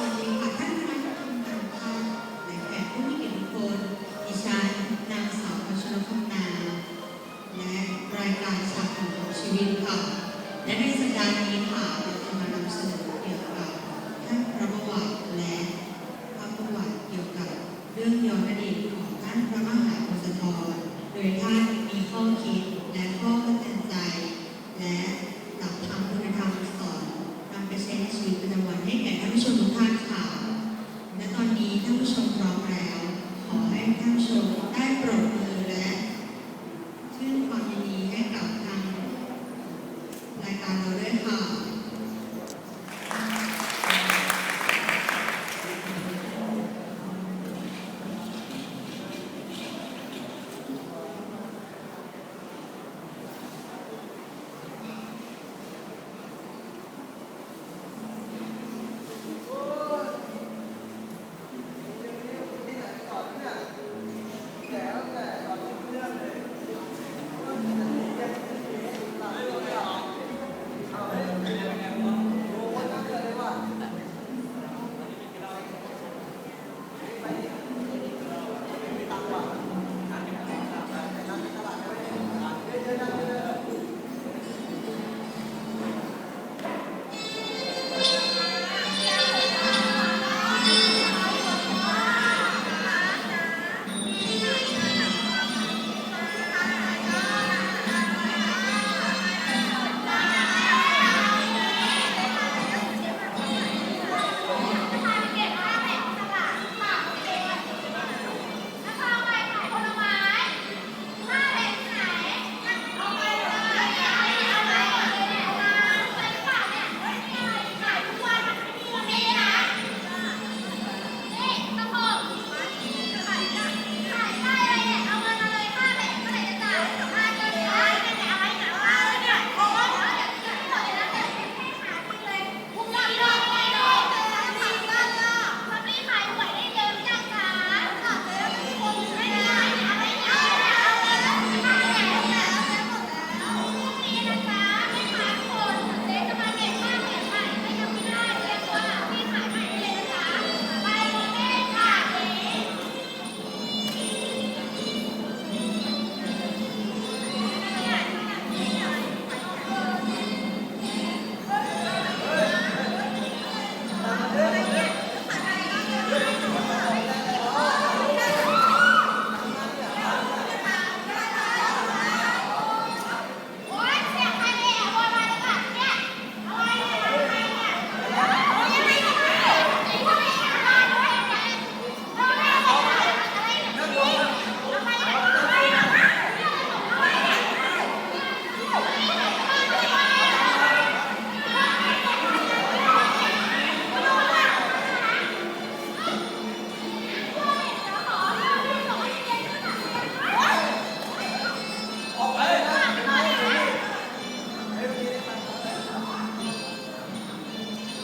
Amen.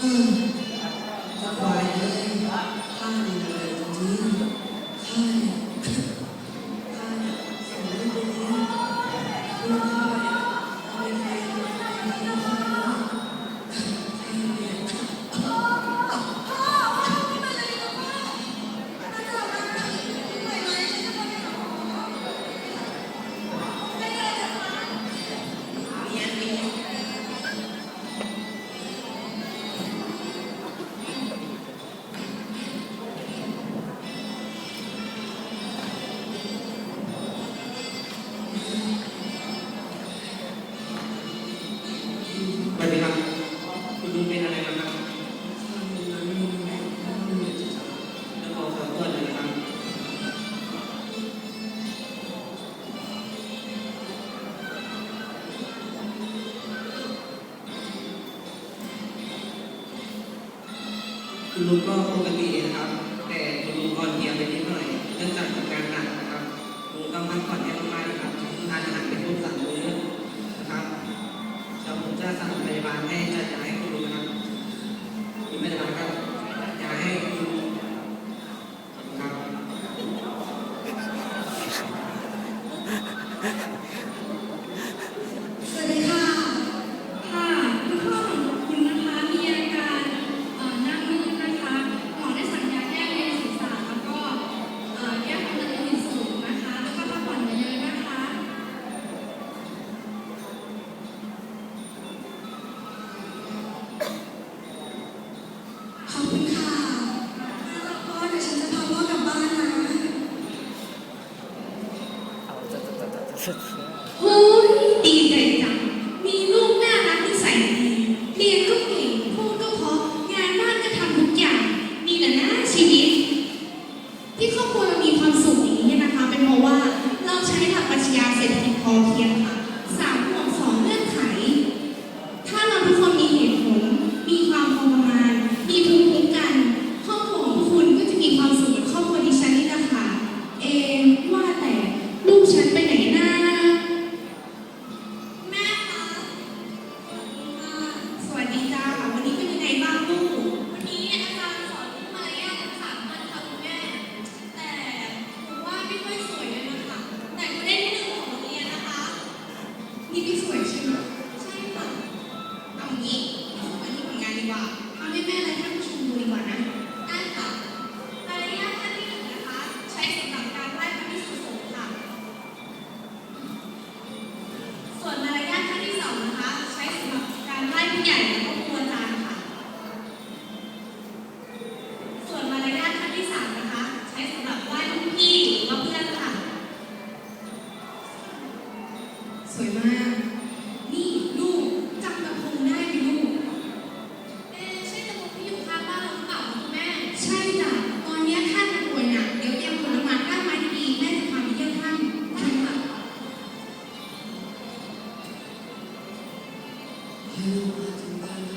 Hum. look Luca Rogatini, huh? เฮ้ดีใจจัง มีลูกน่ารักนิสัยดี เรียนก็เก่งพูดก็พรงานบ้านก็ทำทุกอย่างมีแต่หน้าชีวิต ที่ครอบครัวเรามีความสุขอย่างนี้นะคะ เป็นเพราะว่าเราใช้หลักปรัชญาเศรษฐกิจพอเพียง ให้ลูกมา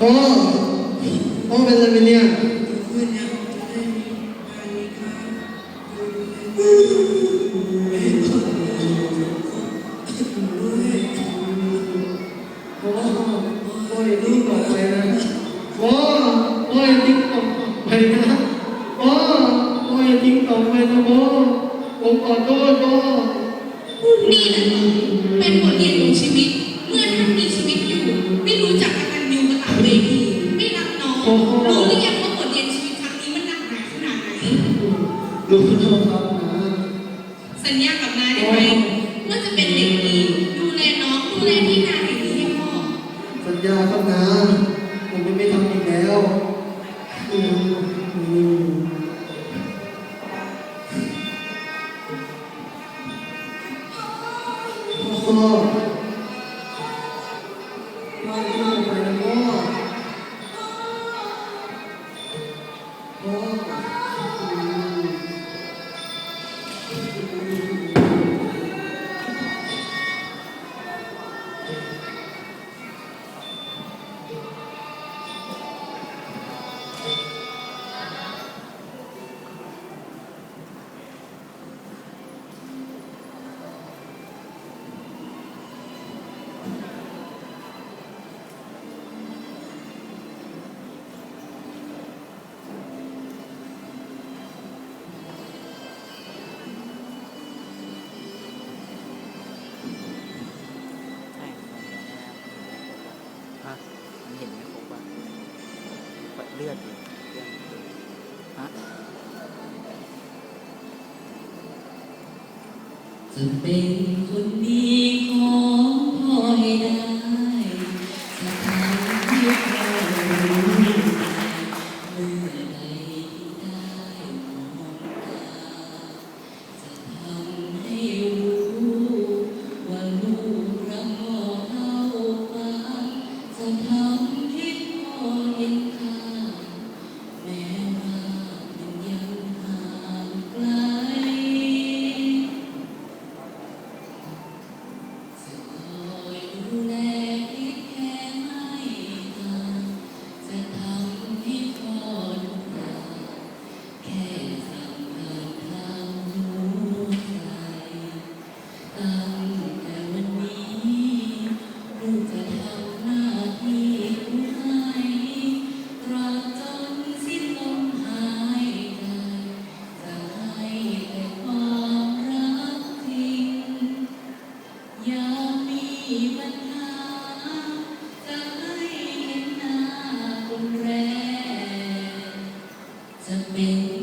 พ่อพ่อเป็นอะไรเนี่ย เป็นบทเรียนของชีวิต เมื่อท่านมีชีวิตอยู่ ไม่รู้จักกตัอยู่กตเวทีไม่รักน้องรู้หรือยังว่าบทเรียนชีวิตครั้งนี้มันหนักหนาขนาดไหน รู้ครับ com ะมันเห็นไหมครับว่าเลือดเลือดฮะจะเป็นคนดี Amen.